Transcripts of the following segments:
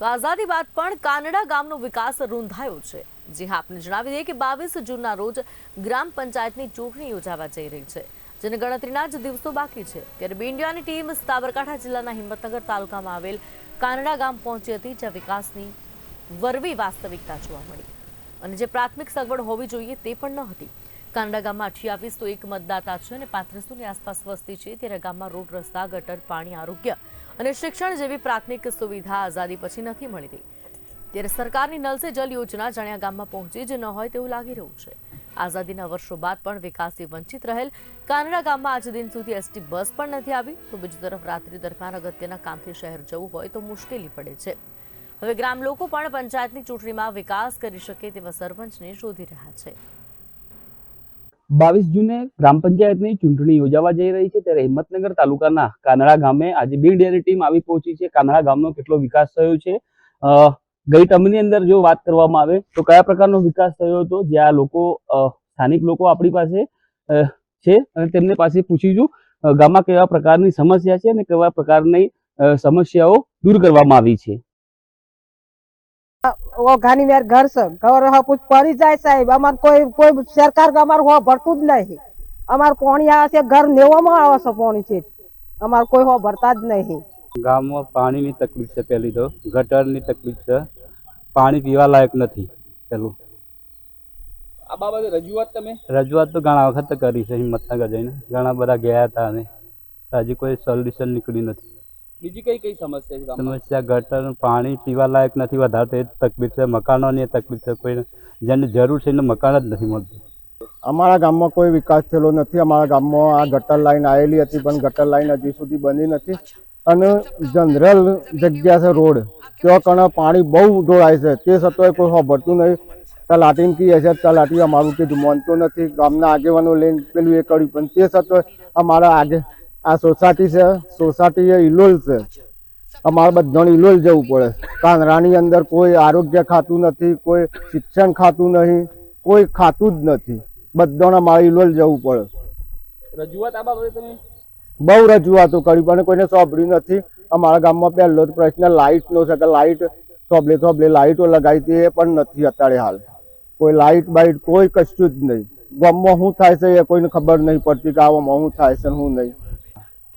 તો આઝાદી બાદ પણ કાનડા ગામનો વિકાસ રૂંધાયો છે. જી હા, આપને જણાવી દઈએ કે બાવીસ જૂનના રોજ ગ્રામ પંચાયતની ચૂંટણી યોજાવા જઈ રહી છે, જેને ગણતરીના જ દિવસો બાકી છે. ત્યારે બે ટીમ સાબરકાંઠા જિલ્લાના હિંમતનગર તાલુકામાં આવેલ કાનડા ગામ પહોંચી હતી, જ્યાં વિકાસની વરવી વાસ્તવિકતા જોવા મળી. અને જે પ્રાથમિક સગવડ હોવી જોઈએ તે પણ ન હતી. કાનડા ગામમાં અઠ્યાવીસો એક મતદાતા છે અને પાંત્રીસોની આસપાસ વસ્તી છે. ત્યારે ગામમાં રોડ, રસ્તા, ગટર, પાણી, આરોગ્ય અને શિક્ષણ જેવી પ્રાથમિક સુવિધા આઝાદી પછી નથી મળતી ત્યારે સરકારની નલ સે જલ યોજના જાણ્યા ગામમાં પહોંચી જ ન હોય તેવું લાગી રહ્યું છે. આઝાદીના વર્ષો બાદ પણ વિકાસથી વંચિત રહેલ કાનડા ગામમાં આજ દિન સુધી એસટી બસ પણ નથી આવી. તો બીજી તરફ રાત્રિ દરમિયાન અગત્યના કામથી શહેર જવું હોય તો મુશ્કેલી પડે છે. હવે ગ્રામ લોકો પણ પંચાયતની ચૂંટણીમાં વિકાસ કરી શકે તેવા સરપંચને શોધી રહ્યા છે. બાવીસ જૂને ગ્રામ પંચાયતની ચૂંટણી યોજાવા જઈ રહી છે ત્યારે હિંમતનગર તાલુકાના કાનડા ગામે આજે બી ડેરી ટીમ આવી પહોંચી છે. કાનડા ગામનો કેટલો વિકાસ થયો છે? ગઈ ટર્મની અંદર જો વાત કરવામાં આવે તો કયા પ્રકારનો વિકાસ થયો હતો? જ્યાં લોકો સ્થાનિક લોકો આપણી પાસે છે અને તેમને પાસે પૂછીશું. ગામમાં કેવા પ્રકારની સમસ્યા છે અને કેવા પ્રકારની સમસ્યાઓ દૂર કરવામાં આવી છે? ઘાની મેર ઘર છે. ઘર પડી જાય સાહેબ. અમાર કોઈ કોઈ સરકાર અમાર હો ભરતું જ નહીં. અમાર પાણી આવે છે ઘર નેવામાં આવે છે પાણી છે. અમાર કોઈ હો ભરતા જ નહીં. ગામમાં પાણીની તકલીફ છે પહેલી તો. ગટરની તકલીફ છે. પાણી પીવા લાયક નથી પેલું આ બાબતે રજૂઆત તમે? રજૂઆત તો ઘણા વખત કરી છે હિંમતનગર જઈને. ઘણા બધા ગયા હતા અને હજી કોઈ સોલ્યુશન નીકળ્યું નથી. બીજી કઈ કઈ સમસ્યા છે સમસ્યા ગટર પાણી પીવા લાયક નથી વધારે એ તકલીફ છે મકાનોની તકલીફ છે કોઈ જેને જરૂર છે એને મકાન જ નથી મળતું. અમારા ગામમાં કોઈ વિકાસ થયેલો નથી અમારા ગામમાં આ ગટર લાઈન આવેલી હતી પણ ગટર લાઈન હજી સુધી બની નથી. અને જનરલ જગ્યા છે રોડ ત્યાં કણ પાણી બહુ ઢોળાય છે તે છતાંય કોઈ સાંભળતું નહીં. તલાટીને કહીએ છે તલાટી અમારું કીધું માનતું નથી ગામના આગેવાનો લઈને પેલું એ કર્યું પણ તે છતાંય અમારા આગે આ સોસાયટી છે સોસાયટી એ ઇલોલ છે. અમારે બધાને ઇલોલ જવું પડે. કાંદરાની અંદર કોઈ આરોગ્ય ખાતું નથી કોઈ શિક્ષણ ખાતું નહીં કોઈ ખાતું જ નથી. બધાને અમારે ઇલોલ જવું પડે. રજૂઆત આ બાબતે તમે? બહુ રજૂઆતો કરી પણ કોઈને સાંભળ્યું નથી. અમારા ગામમાં પહેલો જ પ્રશ્ન લાઇટનો છે કે લાઇટ સોબલે સોબલે લાઇટો લગાવી હતી એ પણ નથી અત્યારે હાલ. કોઈ લાઇટ બાઇટ કોઈ કશું જ નહીં. ગામમાં શું થાય છે એ કોઈને ખબર નહીં પડતી કે આવામાં શું થાય છે શું નહીં.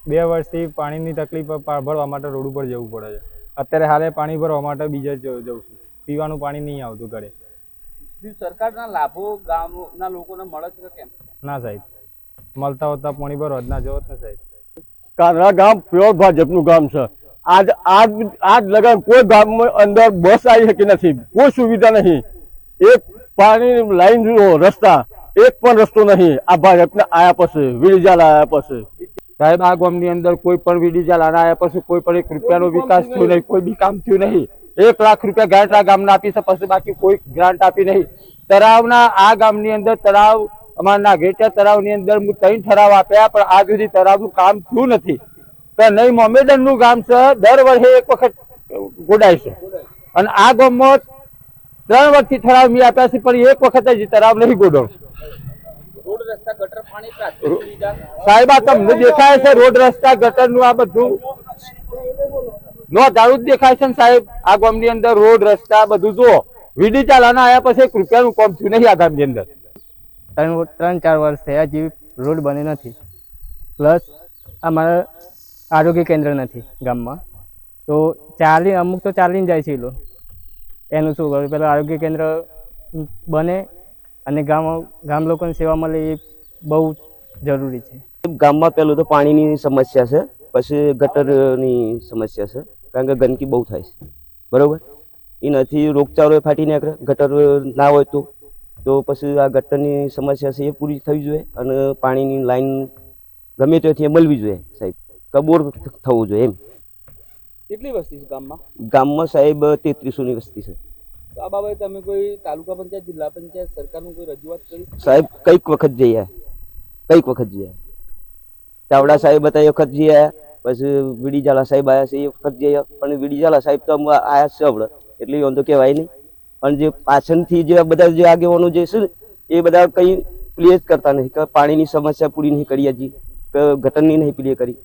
બે વર્ષથી પાણીની તકલીફ ભરવા માટે રોડ ઉપર જવું પડે છે. અત્યારે હાલે પાણી ભરવા માટે બીજે જ જવું છું. પીવાનું પાણી નહીં આવતું ઘરે. સરકારના લાભો ગામના લોકોને મળે છે કેમ? ના સાહેબ. મળતા હોતા પાણી ભરવા જ ના જવો ને સાહેબ. કાનરા ગામ પ્યોર ભાજપનું ગામ છે. આજ આજ આજ લગન કોઈ ગામમાં અંદર બસ આવી શકી નથી. કોઈ સુવિધા નહીં. એક પાણી લાઈન રસ્તા એક પણ રસ્તો નહીં. આ ભાજપને આયા પછી વિડીજાલ આયા પછી. સાહેબ આ ગામની અંદર કોઈ પણ વિડીજા લાના આવ્યા પછી કોઈ પણ એક રૂપિયાનો વિકાસ થયો નહીં. કોઈ બી કામ થયું નહીં. એક લાખ રૂપિયા ગ્રાન્ટ આ ગામના આપી છે પછી બાકી કોઈ ગ્રાન્ટ આપી નહીં. તળાવના આ ગામની અંદર તળાવ અમારા નાગેટિયા તળાવની અંદર હું ત્રણ ઠરાવ આપ્યા પણ આજ સુધી તળાવનું કામ થયું નથી. તો નહીં મોમેડનનું ગામ છે દર વર્ષે એક વખત ગોડાય છે. અને આ ગામમાં ત્રણ વર્ષથી ઠરાવ મેં આપ્યા છે પણ એક વખત જ તળાવ નહીં ગોડો રોડ રસ્તા ગટર પાણી પ્રાથમિક સુવિધા સાહેબ, આ તમને દેખાય છે રોડ રસ્તા ગટરનું આ બધું? નો દારૂ દેખાય છે સાહેબ? આ ગામની અંદર રોડ, રસ્તા, બધું જુઓ. વીડી ચાલાના આયા પછી એક રૂપિયાનું કોમ થયું નહીં આ ગામની અંદર. ત્રણ ચાર વર્ષ થયા જેવી રોડ બને નથી. પ્લસ અમારા આરોગ્ય કેન્દ્ર નથી ગામમાં. તો ચાલી, અમુક તો ચાલીને જાય છે એનું શું કરવું પેલા આરોગ્ય કેન્દ્ર બને અને ગામ ગામ લોકોની સેવા મળે એ બહુ જરૂરી છે. ગામમાં પેલું તો પાણીની સમસ્યા છે પછી ગટરની સમસ્યા છે કારણ કે ગંદકી બહુ થાય છે. બરોબર? એ નથી રોગચાળો એ ફાટી નીકળે ગટર ના હોય તો. તો પછી આ ગટરની સમસ્યા છે એ પૂરી થવી જોઈએ અને પાણીની લાઈન ગમે ત્યાંથી એ મળવી જોઈએ સાહેબ. કબોર થવું જોઈએ એમ. કેટલી વસ્તી છે ગામમાં? ગામમાં સાહેબ તેત્રીસો ની વસ્તી છે. તો આ બાબતે તમે કોઈ તાલુકા પંચાયત જિલ્લા પંચાયત સરકારનું કોઈ રજૂઆત કરી? સાહેબ કંઈક વખત જઈ આયા કંઈક વખત જઈએ? ચાવડા સાહેબ હતા એ વખત જઈએ, પછી વીડીજાલા સાહેબ આયા છે એ વખત જઈએ. પણ વિડીજાલા સાહેબ તો આયા છે આપણે એટલે એમ તો કહેવાય નહીં. પણ જે પાછળથી જે બધા જે આગેવાનો જે છે એ બધા કઈ પ્લે જ કરતા નથી કે પાણીની સમસ્યા પૂરી નહીં કરી હજી, કે ગટરની નહીં પ્લે કરી.